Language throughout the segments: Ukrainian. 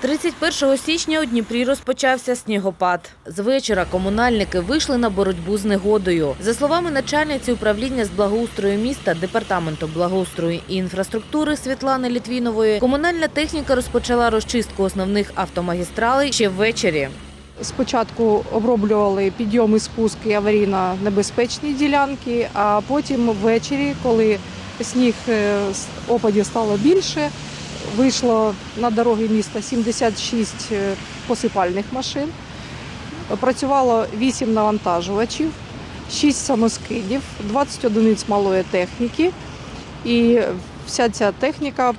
31 січня у Дніпрі розпочався снігопад. З вечора комунальники вийшли на боротьбу з негодою. За словами начальниці управління з благоустрою міста департаменту благоустрою і інфраструктури Світлани Літвінової, комунальна техніка розпочала розчистку основних автомагістралей ще ввечері. Спочатку оброблювали підйом і спуск і аварійно-небезпечні ділянки, а потім ввечері, коли сніг е, опадів стало більше, вийшло на дороги міста 76 е, посипальних машин. Працювало 8 навантажувачів, 6 самоскидів, 20 одиниць малої техніки. І вся ця техніка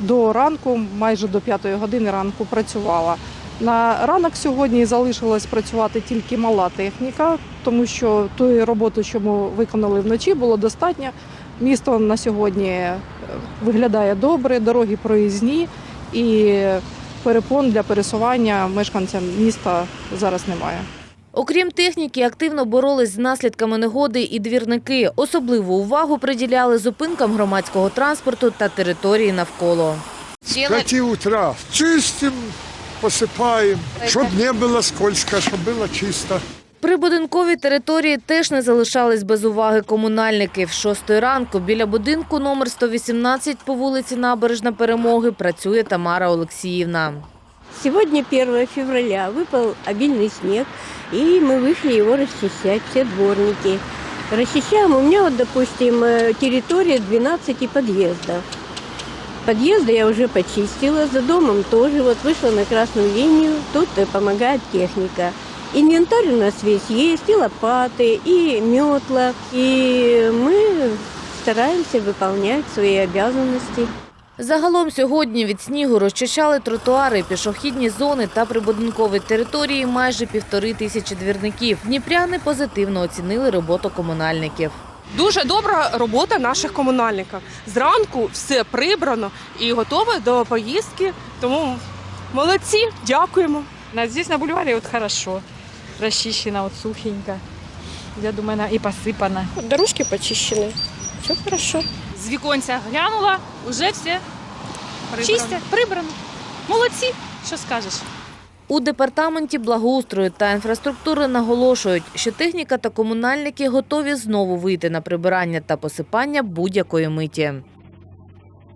до ранку, майже до 5 години ранку працювала. На ранок сьогодні залишилась працювати тільки мала техніка, тому що тої роботи, що ми виконали вночі, було достатньо. Місто на сьогодні виглядає добре, дороги проїзні і перепон для пересування мешканцям міста зараз немає. Окрім техніки, активно боролись з наслідками негоди і двірники. Особливу увагу приділяли зупинкам громадського транспорту та території навколо. С 5 утра чистим, посыпаем, чтобы не было скользко, чтобы было чисто. Прибудинкові території теж не залишались без уваги комунальників. З 6 ранку біля будинку номер 118 по вулиці Набережна Перемоги працює Тамара Олексіївна. Сегодня 1 февраля, выпал обильный снег, и мы вышли его расчищать, все дворники. Расчищаем, у меня вот, допустим, э, территория 12 подъездов. Подъезды я уже почистила, за домом тоже, вот вышла на красную линию, тут э, помогает техника. Инвентарь у нас весь есть, и лопаты, и метла, и мы стараемся выполнять свои обязанности. Загалом сьогодні від снігу розчищали тротуари, пішохідні зони та прибудинкові території майже півтори тисячі двірників. Дніпряни позитивно оцінили роботу комунальників. Дуже добра робота наших комунальників. Зранку все прибрано і готове до поїздки. Тому молодці, дякуємо. На, здесь на бульваре вот хорошо. Расчищено, вот сухенько. Я думаю, она и посыпана. Дорожки почищены, все хорошо. з віконця глянула, уже все чисте, прибрано. Молодці, що скажеш. У департаменті благоустрою та інфраструктури наголошують, що техніка та комунальники готові знову вийти на прибирання та посипання будь-якої миті.